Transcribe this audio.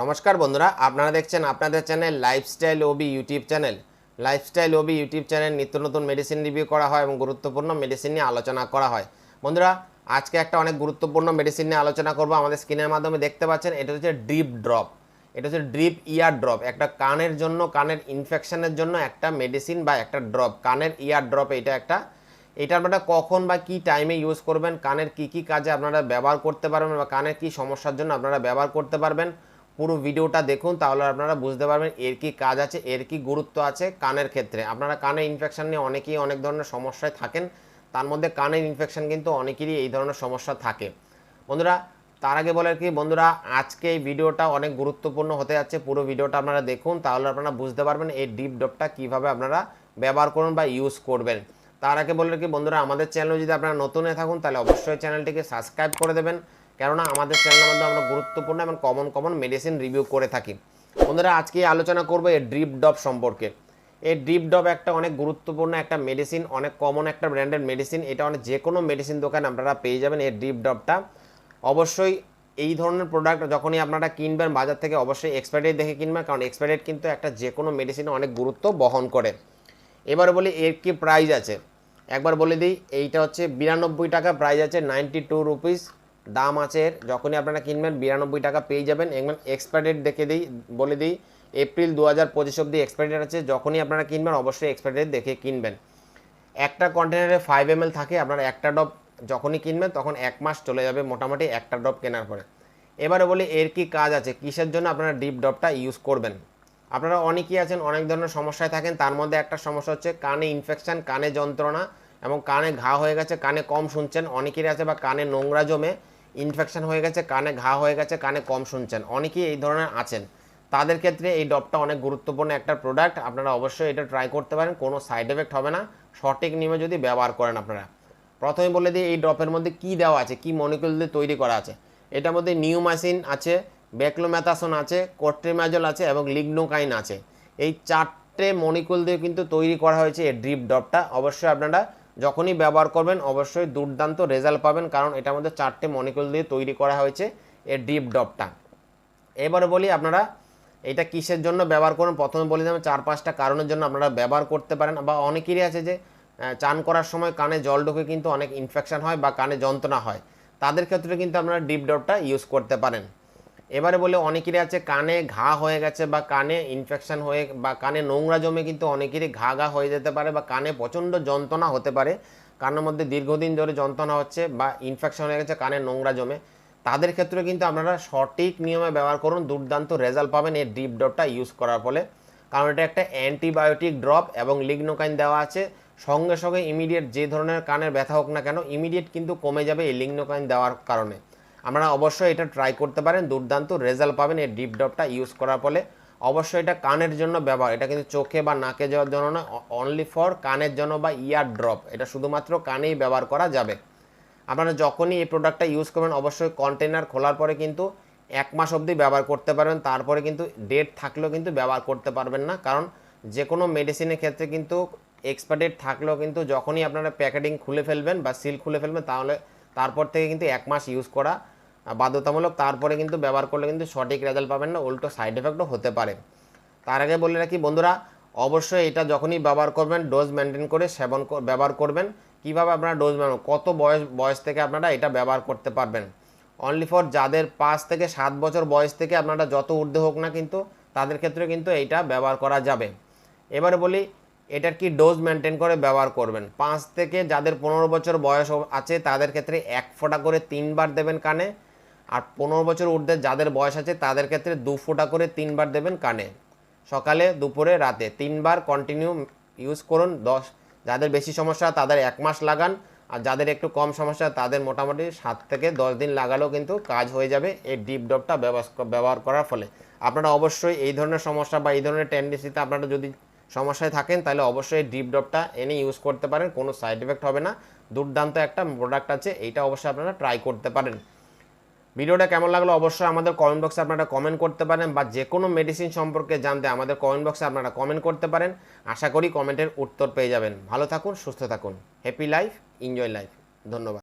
নমস্কার বন্ধুরা, আপনারা দেখছেন আপনাদের channel lifestyle OB YouTube channel lifestyle OB YouTube channel নিত্য নতুন মেডিসিন রিভিউ করা হয় এবং গুরুত্বপূর্ণ মেডিসিন নিয়ে আলোচনা করা হয়। বন্ধুরা, আজকে একটা অনেক গুরুত্বপূর্ণ মেডিসিন নিয়ে আলোচনা করব। আমাদের স্ক্রিনের মাধ্যমে দেখতে পাচ্ছেন, এটা হচ্ছে ড্রিপ ড্রপ এটা হচ্ছে ড্রিপ ইয়ার ড্রপ একটা কানের জন্য, কানের ইনফেকশনের জন্য একটা মেডিসিন বা একটা ড্রপ কানের ইয়ার ড্রপ এটা একটা। এটা আপনারা কখন বা কি টাইমে ইউজ করবেন? কানের কি কি কাজে আপনারা ব্যবহার করতে পারবেন বা কানের কি সমস্যার জন্য আপনারা ব্যবহার করতে পারবেন? পুরো ভিডিওটা দেখুন, তাহলে আপনারা বুঝতে পারবেন এর কি কাজ আছে, এর কি গুরুত্ব আছে কানের ক্ষেত্রে। আপনারা কানের ইনফেকশন নিয়ে অনেকেই অনেক ধরনের সমস্যায় থাকেন, তার মধ্যে কানের ইনফেকশন কিন্তু অনেকেরই এই ধরনের সমস্যা থাকে। বন্ধুরা, তার আগে বলে কি বন্ধুরা, আজকে এই ভিডিওটা অনেক গুরুত্বপূর্ণ হতে যাচ্ছে, পুরো ভিডিওটা আপনারা দেখুন, তাহলে আপনারা বুঝতে পারবেন এই ডিপ ডপটা কীভাবে আপনারা ব্যবহার করুন বা ইউজ করবেন। তার আগে বলে কি বন্ধুরা, আমাদের চ্যানেলে যদি আপনারা নতুন থাকুন, তাহলে অবশ্যই চ্যানেলটিকে সাবস্ক্রাইব করে দেবেন। কেননা আমাদের চ্যানেলের মধ্যে আমরা গুরুত্বপূর্ণ এবং কমন কমন মেডিসিন রিভিউ করে থাকি। বন্ধুরা, আজকে আলোচনা করব এই ড্রিপ ডপ সম্পর্কে। এই ড্রিপ ডপ একটা অনেক গুরুত্বপূর্ণ একটা মেডিসিন অনেক কমন একটা ব্র্যান্ডের মেডিসিন এটা অনেক যে কোনো মেডিসিন দোকানে আপনারা পেয়ে যাবেন এই ড্রিপ ডপটা অবশ্যই এই ধরনের প্রোডাক্ট যখনই আপনারা কিনবেন, বাজার থেকে অবশ্যই এক্সপায়ারি দেখে কিনবেন, কারণ এক্সপায়ারি কিন্তু একটা যে কোনো মেডিসিনে অনেক গুরুত্ব বহন করে। এবার বলি, এর কি প্রাইস আছে? একবার বলে দিই, এইটা হচ্ছে বিরানব্বই টাকা প্রাইস আছে নাইনটি টু রুপিস দাম আছে, যখনই আপনারা কিনবেন, বিরানব্বই টাকা পেয়ে যাবেন। একদম এক্সপায়ার ডেট দেখে দিই, বলে দিই এপ্রিল দু হাজার পঁচিশ অব্দি এক্সপায়ার ডেট আছে। যখনই আপনারা কিনবেন, অবশ্যই এক্সপায়ার ডেট দেখে কিনবেন। একটা কন্টেনারে ফাইভ এম থাকে, আপনারা একটা ডব যখনই কিনবেন, তখন এক মাস চলে যাবে মোটামুটি একটা ডব কেনার পরে। এবারে বলি, এর কি কাজ আছে? কিসের জন্য আপনারা ডিপ ডবটা ইউজ করবেন? আপনারা অনেকেই আছেন, অনেক ধরনের সমস্যায় থাকেন। তার মধ্যে একটা সমস্যা হচ্ছে, কানে ইনফেকশান কানে যন্ত্রণা এবং কানে ঘা হয়ে গেছে, কানে কম শুনছেন। অনেকেরই আছে বা কানে নোংরা জমে। ইনফেকশন হয়ে গেছে, কানে ঘা হয়ে গেছে, কানে কম শুনছেন। অনেকেই এই ধরনের আছেন। তাদের ক্ষেত্রে এই ডবটা অনেক গুরুত্বপূর্ণ একটা প্রোডাক্ট আপনারা অবশ্যই এটা ট্রাই করতে পারেন, কোনো সাইড এফেক্ট হবে না। সঠিক নিয়মে যদি ব্যবহার করেন আপনারা। প্রথমে বলে দিই, এই ড্রপের মধ্যে কি দেওয়া আছে, কি মলিকুল দিয়ে তৈরি করা আছে। এটার মধ্যে নিউমাসিন আছে ব্যাক্লোম্যাথাসন আছে কোট্রিমাজল আছে এবং লিগনোকাইন আছে। এই চারটে মলিকুল দিয়ে কিন্তু তৈরি করা হয়েছে এই ড্রিপ ড্রপটা অবশ্যই আপনারা যখনই ব্যবহার করবেন, অবশ্যই দুর্দান্ত রেজাল্ট পাবেন, কারণ এটার মধ্যে চারটে মনিকুল দিয়ে তৈরি করা হয়েছে এই ডিপ ডপটা এবারে বলি আপনারা, এটা কিসের জন্য ব্যবহার করুন প্রথমে বলি দিলাম চার পাঁচটা কারণের জন্য আপনারা ব্যবহার করতে পারেন। বা অনেকেরই আছে যে চান করার সময় কানে জল ঢুকে কিন্তু অনেক ইনফেকশান হয় বা কানে যন্ত্রণা হয়। তাদের ক্ষেত্রে কিন্তু আপনারা ডিপ ডপটা ইউজ করতে পারেন। এবারে বলে অনেকেরই আছে কানে ঘা হয়ে গেছে বা কানে ইনফেকশান হয়ে বা কানে নোংরা জমে কিন্তু অনেকেরই ঘা ঘা হয়ে যেতে পারে বা কানে প্রচণ্ড যন্ত্রণা হতে পারে। কানের মধ্যে দীর্ঘদিন ধরে যন্ত্রণা হচ্ছে বা ইনফেকশন হয়ে গেছে, কানে নোংরা জমে। তাদের ক্ষেত্রে কিন্তু আপনারা সঠিক নিয়মে ব্যবহার করুন, দুর্দান্ত রেজাল্ট পাবেন এই ডিপ ড্রপটা ইউজ করার ফলে। কারণ এটা একটা অ্যান্টিবায়োটিক ড্রপ এবং লিগনোকাইন দেওয়া আছে। সঙ্গে সঙ্গে ইমিডিয়েট যে ধরনের কানের ব্যথা হোক না কেন ইমিডিয়েট কিন্তু কমে যাবে এই লিগনোকাইন দেওয়ার কারণে। আপনারা অবশ্যই এটা ট্রাই করতে পারেন, দুর্দান্ত রেজাল্ট পাবেন এই ডিপ ড্রপটা ইউজ করার ফলে। অবশ্যই এটা কানের জন্য ব্যবহার, এটা কিন্তু চোখে বা নাকে যাওয়ার জন্য না অনলি ফর কানের জন্য বা ইয়ার ড্রপ এটা শুধুমাত্র কানেই ব্যবহার করা যাবে। আপনারা যখনই এই প্রোডাক্টটা ইউজ করবেন, অবশ্যই কন্টেনার খোলার পরে কিন্তু এক মাস অবধি ব্যবহার করতে পারবেন, তারপরে কিন্তু ডেট থাকলেও কিন্তু ব্যবহার করতে পারবেন না, কারণ যে কোনো মেডিসিনের ক্ষেত্রে কিন্তু এক্সপায়ার ডেট থাকলেও কিন্তু যখনই আপনারা প্যাকেটিং খুলে ফেলবেন বা সিল খুলে ফেলবেন, তাহলে তারপর থেকে কিন্তু এক মাস ইউজ করা বাধ্যতামূলক তারপরে কিন্তু ব্যবহার করলে কিন্তু সঠিক রেজাল্ট পাবেন না, উল্টো সাইড এফেক্টও হতে পারে। তার আগে বলে রাখি বন্ধুরা, অবশ্যই এটা যখনই ব্যবহার করবেন ডোজ মেনটেন করে সেবন ব্যবহার করবেন। কীভাবে আপনারা ডোজ কত বয়স বয়স থেকে আপনারা এটা ব্যবহার করতে পারবেন? অনলি ফর যাদের পাঁচ থেকে সাত বছর বয়স থেকে আপনারা যত ঊর্ধ্বে হোক না কিন্তু, তাদের ক্ষেত্রে কিন্তু এইটা ব্যবহার করা যাবে। এবারে বলি, এটার কি ডোজ মেনটেন করে ব্যবহার করবেন? পাঁচ থেকে যাদের পনেরো বছর বয়স আছে, তাদের ক্ষেত্রে এক ফোঁটা করে তিনবার দেবেন কানে। আর পনেরো বছর ঊর্ধ্বে যাদের বয়স আছে, তাদের ক্ষেত্রে দু ফোঁটা করে তিনবার দেবেন কানে। সকালে, দুপুরে, রাতে। তিনবার কন্টিনিউ ইউজ করুন। দশ, যাদের বেশি সমস্যা, তাদের এক মাস লাগান। আর যাদের একটু কম সমস্যা, তাদের মোটামুটি সাত থেকে দশ দিন লাগালেও কিন্তু কাজ হয়ে যাবে এই ডিপ ডপটা ব্যবহার করার ফলে। আপনারা অবশ্যই এই ধরনের সমস্যা বা এই ধরনের টেন্ডেন্সিতে আপনারা যদি সমস্যায় থাকেন, তাহলে অবশ্যই ডিপ ডপটা এনে ইউজ করতে পারেন। কোনো সাইড এফেক্ট হবে না। দুর্দান্ত একটা প্রোডাক্ট আছে, এইটা অবশ্যই আপনারা ট্রাই করতে পারেন। ভিডিওটা কেমন লাগল অবশ্যই আমাদের কমেন্ট বক্সে আপনারা কমেন্ট করতে পারেন বা যে কোনো মেডিসিন সম্পর্কে জানতে আমাদের কমেন্ট বক্সে আপনারা কমেন্ট করতে পারেন। আশা করি কমেন্টের উত্তর পেয়ে যাবেন। ভালো থাকুন, সুস্থ থাকুন। হ্যাপি লাইফ এনজয় লাইফ ধন্যবাদ।